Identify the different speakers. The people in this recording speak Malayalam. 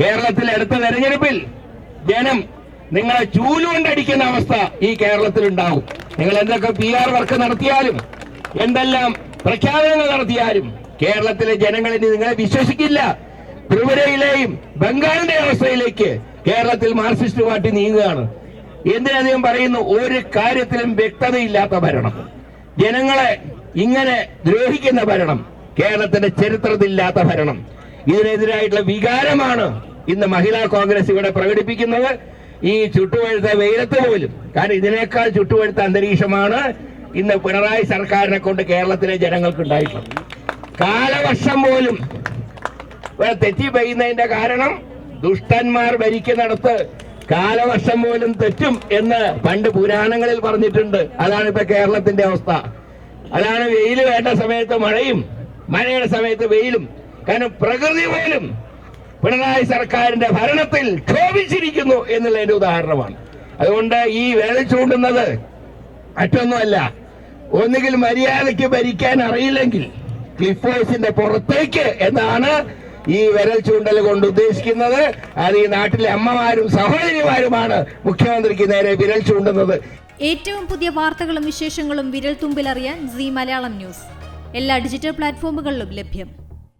Speaker 1: കേരളത്തിൽ അടുത്ത തെരഞ്ഞെടുപ്പിൽ ജനം നിങ്ങളെ ചൂലുകൊണ്ടടിക്കുന്ന അവസ്ഥ ഈ കേരളത്തിൽ ഉണ്ടാവും നിങ്ങൾ എന്തൊക്കെ പി ആർ വർക്ക് നടത്തിയാലും എന്തെല്ലാം പ്രഖ്യാപനങ്ങൾ നടത്തിയാലും കേരളത്തിലെ ജനങ്ങൾ ഇനി നിങ്ങളെ വിശ്വസിക്കില്ല. ത്രിപുരയിലെയും ബംഗാളിന്റെ അവസ്ഥയിലേക്ക് കേരളത്തിൽ മാർക്സിസ്റ്റ് പാർട്ടി നീങ്ങുകയാണ്. എന്തിനധികം പറയുന്നു ഒരു കാര്യത്തിലും വ്യക്തതയില്ലാത്ത ഭരണം. ജനങ്ങളെ ഇങ്ങനെ ദ്രോഹിക്കുന്ന ഭരണം കേരളത്തിന്റെ ചരിത്രത്തിലില്ലാത്ത ഭരണം. ഇതിനെതിരായിട്ടുള്ള വികാരമാണ് ഇന്ന് മഹിളാ കോൺഗ്രസ് ഇവിടെ പ്രകടിപ്പിക്കുന്നത്. ഈ ചുട്ടുപഴുത്ത വെയിലത്ത് പോലും കാരണം ഇതിനേക്കാൾ ചുട്ടുപഴുത്ത അന്തരീക്ഷമാണ് ഇന്ന് പിണറായി സർക്കാരിനെ കൊണ്ട് കേരളത്തിലെ ജനങ്ങൾക്ക് ഉണ്ടായിട്ടുള്ളത്. കാലവർഷം പോലും ഇവിടെ തെറ്റി പെയ്യുന്നതിന്റെ കാരണം ദുഷ്ടന്മാർ ഭരിക്കുന്നിടത്ത് കാലവർഷം പോലും തെറ്റും എന്ന് പണ്ട് പുരാണങ്ങളിൽ പറഞ്ഞിട്ടുണ്ട്. അതാണ് ഇപ്പൊ കേരളത്തിന്റെ അവസ്ഥ. അതാണ് വെയിൽ വേണ്ട സമയത്ത് മഴയും മഴയുടെ സമയത്ത് വെയിലും കാരണം പ്രകൃതി പോലും പിണറായി സർക്കാരിന്റെ ഭരണത്തിൽ ക്ഷോഭിച്ചിരിക്കുന്നു എന്നുള്ളതിന്റെ ഉദാഹരണമാണ്. അതുകൊണ്ട് ഈ വേല ചൂണ്ടുന്നത് മറ്റൊന്നുമല്ല. ഒന്നുകിൽ മര്യാദയ്ക്ക് ഭരിക്കാൻ അറിയില്ലെങ്കിൽ ക്ലിഫ് ഹൗസിന്റെ പുറത്തേക്ക് എന്നാണ് ഈ വിരൽ ചൂണ്ടൽ കൊണ്ട് ഉദ്ദേശിക്കുന്നത്. അത് ഈ നാട്ടിലെ അമ്മമാരും സഹോദരിമാരുമാണ് മുഖ്യമന്ത്രിക്ക് നേരെ വിരൽ ചൂണ്ടുന്നത്.
Speaker 2: ഏറ്റവും പുതിയ വാർത്തകളും വിശേഷങ്ങളും വിരൽ തുമ്പിലറിയാൻ സി മലയാളം ന്യൂസ്. എല്ലാ ഡിജിറ്റൽ പ്ലാറ്റ്ഫോമുകളിലും ലഭ്യം.